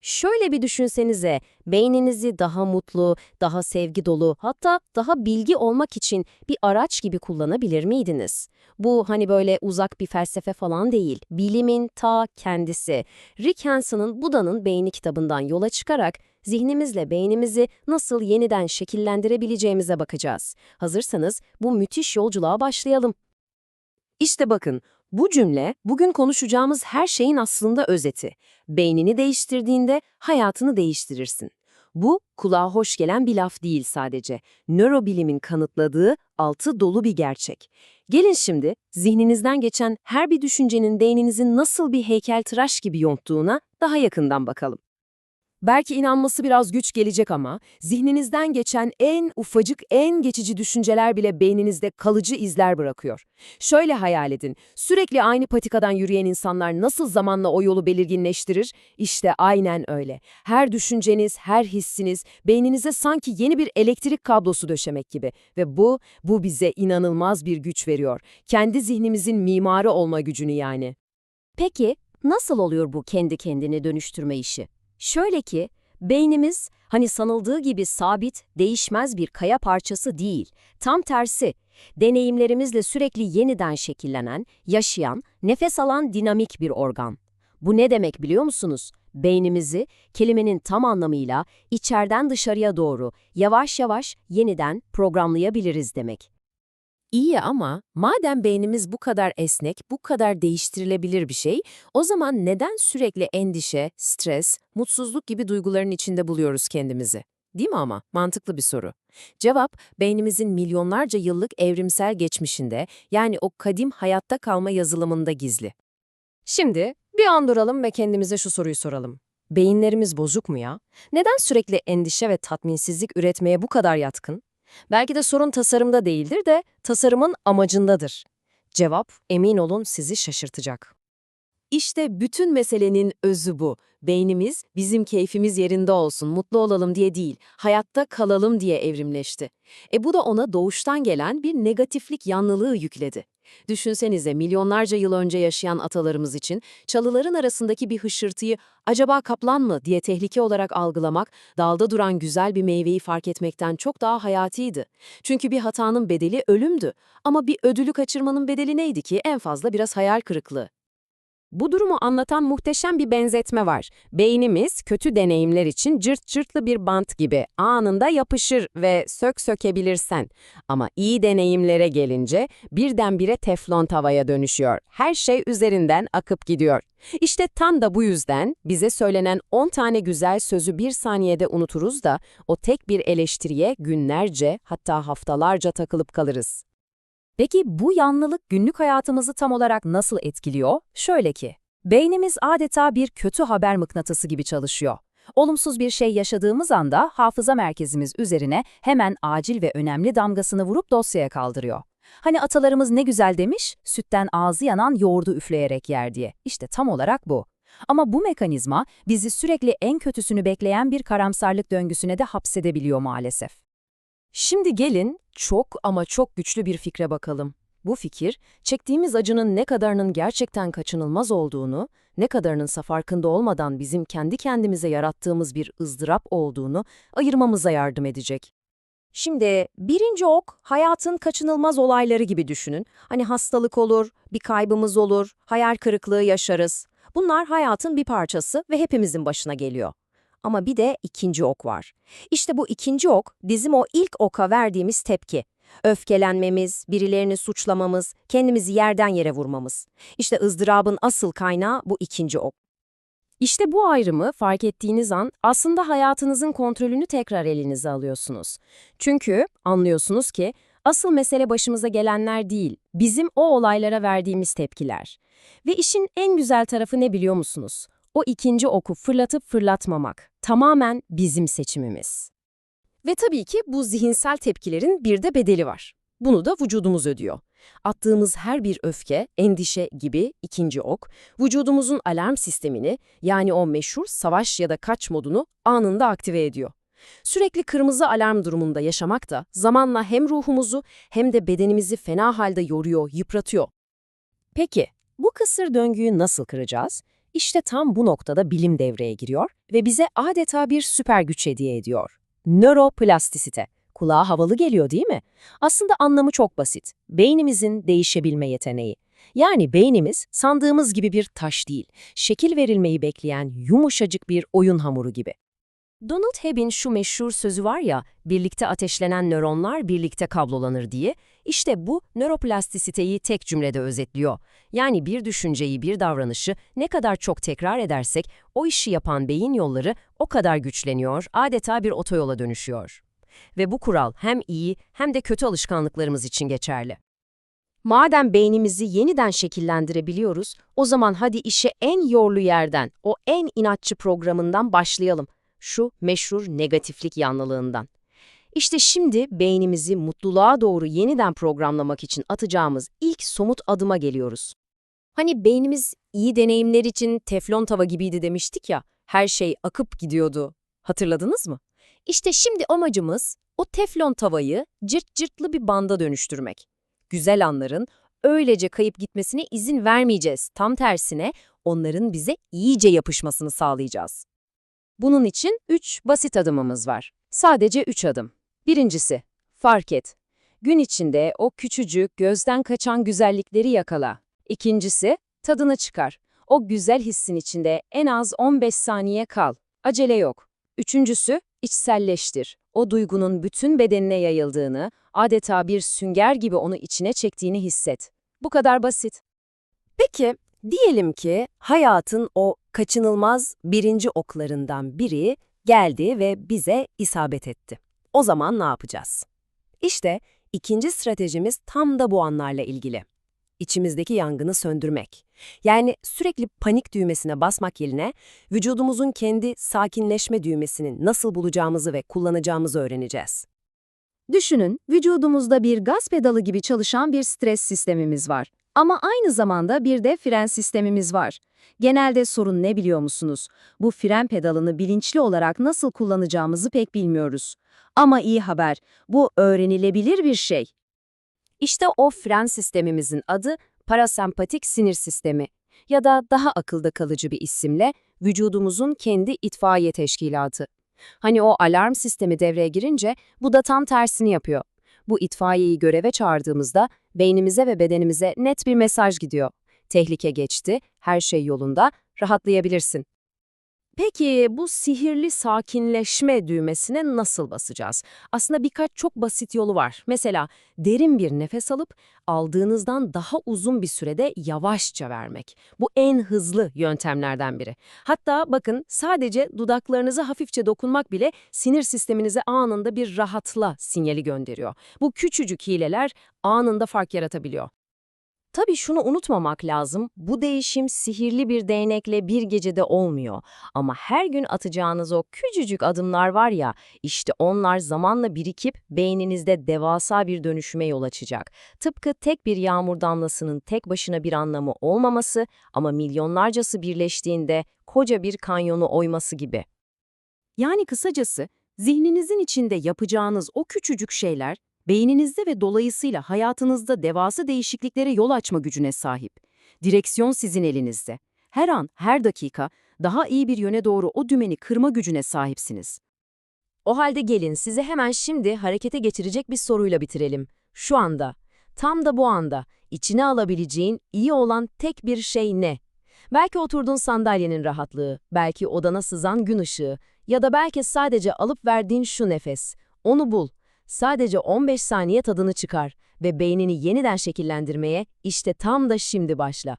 Şöyle bir düşünsenize, beyninizi daha mutlu, daha sevgi dolu, hatta daha bilgi olmak için bir araç gibi kullanabilir miydiniz? Bu hani böyle uzak bir felsefe falan değil, bilimin ta kendisi. Rick Hanson'ın Buda'nın Beyni kitabından yola çıkarak zihnimizle beynimizi nasıl yeniden şekillendirebileceğimize bakacağız. Hazırsanız bu müthiş yolculuğa başlayalım. İşte bakın, bu cümle bugün konuşacağımız her şeyin aslında özeti. Beynini değiştirdiğinde hayatını değiştirirsin. Bu kulağa hoş gelen bir laf değil sadece. Nörobilimin kanıtladığı altı dolu bir gerçek. Gelin şimdi zihninizden geçen her bir düşüncenin beyninizin nasıl bir heykeltıraş gibi yonttuğuna daha yakından bakalım. Belki inanması biraz güç gelecek ama zihninizden geçen en ufacık, en geçici düşünceler bile beyninizde kalıcı izler bırakıyor. Şöyle hayal edin, sürekli aynı patikadan yürüyen insanlar nasıl zamanla o yolu belirginleştirir? İşte aynen öyle. Her düşünceniz, her hissiniz beyninize sanki yeni bir elektrik kablosu döşemek gibi. Ve bu, bu bize inanılmaz bir güç veriyor. Kendi zihnimizin mimarı olma gücünü yani. Peki, nasıl oluyor bu kendi kendini dönüştürme işi? Şöyle ki, beynimiz hani sanıldığı gibi sabit, değişmez bir kaya parçası değil. Tam tersi, deneyimlerimizle sürekli yeniden şekillenen, yaşayan, nefes alan dinamik bir organ. Bu ne demek biliyor musunuz? Beynimizi, kelimenin tam anlamıyla içeriden dışarıya doğru yavaş yavaş yeniden programlayabiliriz demek. İyi ama madem beynimiz bu kadar esnek, bu kadar değiştirilebilir bir şey, o zaman neden sürekli endişe, stres, mutsuzluk gibi duyguların içinde buluyoruz kendimizi? Değil mi ama? Mantıklı bir soru. Cevap, beynimizin milyonlarca yıllık evrimsel geçmişinde, yani o kadim hayatta kalma yazılımında gizli. Şimdi bir an duralım ve kendimize şu soruyu soralım. Beyinlerimiz bozuk mu ya? Neden sürekli endişe ve tatminsizlik üretmeye bu kadar yatkın? Belki de sorun tasarımda değildir de tasarımın amacındadır. Cevap, emin olun sizi şaşırtacak. İşte bütün meselenin özü bu. Beynimiz bizim keyfimiz yerinde olsun, mutlu olalım diye değil, hayatta kalalım diye evrimleşti. E bu da ona doğuştan gelen bir negatiflik yanlılığı yükledi. Düşünsenize milyonlarca yıl önce yaşayan atalarımız için çalıların arasındaki bir hışırtıyı acaba kaplan mı diye tehlike olarak algılamak, dalda duran güzel bir meyveyi fark etmekten çok daha hayatiydi. Çünkü bir hatanın bedeli ölümdü ama bir ödülü kaçırmanın bedeli neydi ki en fazla biraz hayal kırıklığı. Bu durumu anlatan muhteşem bir benzetme var. Beynimiz kötü deneyimler için cırt cırtlı bir bant gibi anında yapışır ve sök sökebilirsen. Ama iyi deneyimlere gelince birdenbire teflon tavaya dönüşüyor. Her şey üzerinden akıp gidiyor. İşte tam da bu yüzden bize söylenen 10 tane güzel sözü bir saniyede unuturuz da o tek bir eleştiriye günlerce hatta haftalarca takılıp kalırız. Peki bu yanlılık günlük hayatımızı tam olarak nasıl etkiliyor? Şöyle ki, beynimiz adeta bir kötü haber mıknatısı gibi çalışıyor. Olumsuz bir şey yaşadığımız anda hafıza merkezimiz üzerine hemen acil ve önemli damgasını vurup dosyaya kaldırıyor. Hani atalarımız ne güzel demiş, sütten ağzı yanan yoğurdu üfleyerek yer diye. İşte tam olarak bu. Ama bu mekanizma bizi sürekli en kötüsünü bekleyen bir karamsarlık döngüsüne de hapsedebiliyor maalesef. Şimdi gelin çok ama çok güçlü bir fikre bakalım. Bu fikir, çektiğimiz acının ne kadarının gerçekten kaçınılmaz olduğunu, ne kadarının farkında olmadan bizim kendi kendimize yarattığımız bir ızdırap olduğunu ayırmamıza yardım edecek. Şimdi birinci ok, hayatın kaçınılmaz olayları gibi düşünün. Hani hastalık olur, bir kaybımız olur, hayal kırıklığı yaşarız. Bunlar hayatın bir parçası ve hepimizin başına geliyor. Ama bir de ikinci ok var. İşte bu ikinci ok bizim o ilk oka verdiğimiz tepki. Öfkelenmemiz, birilerini suçlamamız, kendimizi yerden yere vurmamız. İşte ızdırabın asıl kaynağı bu ikinci ok. İşte bu ayrımı fark ettiğiniz an aslında hayatınızın kontrolünü tekrar elinize alıyorsunuz. Çünkü anlıyorsunuz ki asıl mesele başımıza gelenler değil, bizim o olaylara verdiğimiz tepkiler. Ve işin en güzel tarafı ne biliyor musunuz? O ikinci oku fırlatıp fırlatmamak tamamen bizim seçimimiz. Ve tabii ki bu zihinsel tepkilerin bir de bedeli var. Bunu da vücudumuz ödüyor. Attığımız her bir öfke, endişe gibi ikinci ok, vücudumuzun alarm sistemini yani o meşhur savaş ya da kaç modunu anında aktive ediyor. Sürekli kırmızı alarm durumunda yaşamak da zamanla hem ruhumuzu hem de bedenimizi fena halde yoruyor, yıpratıyor. Peki, bu kısır döngüyü nasıl kıracağız? İşte tam bu noktada bilim devreye giriyor ve bize adeta bir süper güç hediye ediyor. Nöroplastisite. Kulağa havalı geliyor değil mi? Aslında anlamı çok basit. Beynimizin değişebilme yeteneği. Yani beynimiz sandığımız gibi bir taş değil, şekil verilmeyi bekleyen yumuşacık bir oyun hamuru gibi. Donald Hebb'in şu meşhur sözü var ya, birlikte ateşlenen nöronlar birlikte kablolanır diye, işte bu nöroplastisiteyi tek cümlede özetliyor. Yani bir düşünceyi, bir davranışı ne kadar çok tekrar edersek, o işi yapan beyin yolları o kadar güçleniyor, adeta bir otoyola dönüşüyor. Ve bu kural hem iyi hem de kötü alışkanlıklarımız için geçerli. Madem beynimizi yeniden şekillendirebiliyoruz, o zaman hadi işe en yorlu yerden, o en inatçı programından başlayalım. Şu meşhur negatiflik yanlılığından. İşte şimdi beynimizi mutluluğa doğru yeniden programlamak için atacağımız ilk somut adıma geliyoruz. Hani beynimiz iyi deneyimler için teflon tava gibiydi demiştik ya, her şey akıp gidiyordu. Hatırladınız mı? İşte şimdi amacımız o teflon tavayı cırt cırtlı bir banda dönüştürmek. Güzel anların öylece kayıp gitmesine izin vermeyeceğiz. Tam tersine onların bize iyice yapışmasını sağlayacağız. Bunun için üç basit adımımız var. Sadece üç adım. Birincisi, fark et. Gün içinde o küçücük, gözden kaçan güzellikleri yakala. İkincisi, tadını çıkar. O güzel hissin içinde en az 15 saniye kal. Acele yok. Üçüncüsü, içselleştir. O duygunun bütün bedenine yayıldığını, adeta bir sünger gibi onu içine çektiğini hisset. Bu kadar basit. Peki, diyelim ki hayatın o kaçınılmaz birinci oklarından biri geldi ve bize isabet etti. O zaman ne yapacağız? İşte ikinci stratejimiz tam da bu anlarla ilgili. İçimizdeki yangını söndürmek. Yani sürekli panik düğmesine basmak yerine vücudumuzun kendi sakinleşme düğmesini nasıl bulacağımızı ve kullanacağımızı öğreneceğiz. Düşünün, vücudumuzda bir gaz pedalı gibi çalışan bir stres sistemimiz var. Ama aynı zamanda bir de fren sistemimiz var. Genelde sorun ne biliyor musunuz? Bu fren pedalını bilinçli olarak nasıl kullanacağımızı pek bilmiyoruz. Ama iyi haber, bu öğrenilebilir bir şey. İşte o fren sistemimizin adı parasempatik sinir sistemi ya da daha akılda kalıcı bir isimle vücudumuzun kendi itfaiye teşkilatı. Hani o alarm sistemi devreye girince bu da tam tersini yapıyor. Bu itfaiyeyi göreve çağırdığımızda beynimize ve bedenimize net bir mesaj gidiyor. Tehlike geçti, her şey yolunda, rahatlayabilirsin. Peki bu sihirli sakinleşme düğmesine nasıl basacağız? Aslında birkaç çok basit yolu var. Mesela derin bir nefes alıp aldığınızdan daha uzun bir sürede yavaşça vermek. Bu en hızlı yöntemlerden biri. Hatta bakın sadece dudaklarınıza hafifçe dokunmak bile sinir sisteminize anında bir rahatla sinyali gönderiyor. Bu küçücük hileler anında fark yaratabiliyor. Tabii şunu unutmamak lazım, bu değişim sihirli bir değnekle bir gecede olmuyor. Ama her gün atacağınız o küçücük adımlar var ya, işte onlar zamanla birikip beyninizde devasa bir dönüşüme yol açacak. Tıpkı tek bir yağmur damlasının tek başına bir anlamı olmaması ama milyonlarcası birleştiğinde koca bir kanyonu oyması gibi. Yani kısacası, zihninizin içinde yapacağınız o küçücük şeyler, beyninizde ve dolayısıyla hayatınızda devasa değişikliklere yol açma gücüne sahip. Direksiyon sizin elinizde. Her an, her dakika daha iyi bir yöne doğru o dümeni kırma gücüne sahipsiniz. O halde gelin size hemen şimdi harekete geçirecek bir soruyla bitirelim. Şu anda, tam da bu anda içine alabileceğin iyi olan tek bir şey ne? Belki oturduğun sandalyenin rahatlığı, belki odana sızan gün ışığı ya da belki sadece alıp verdiğin şu nefes. Onu bul Sadece 15 saniye tadını çıkar ve beynini yeniden şekillendirmeye işte tam da şimdi başla.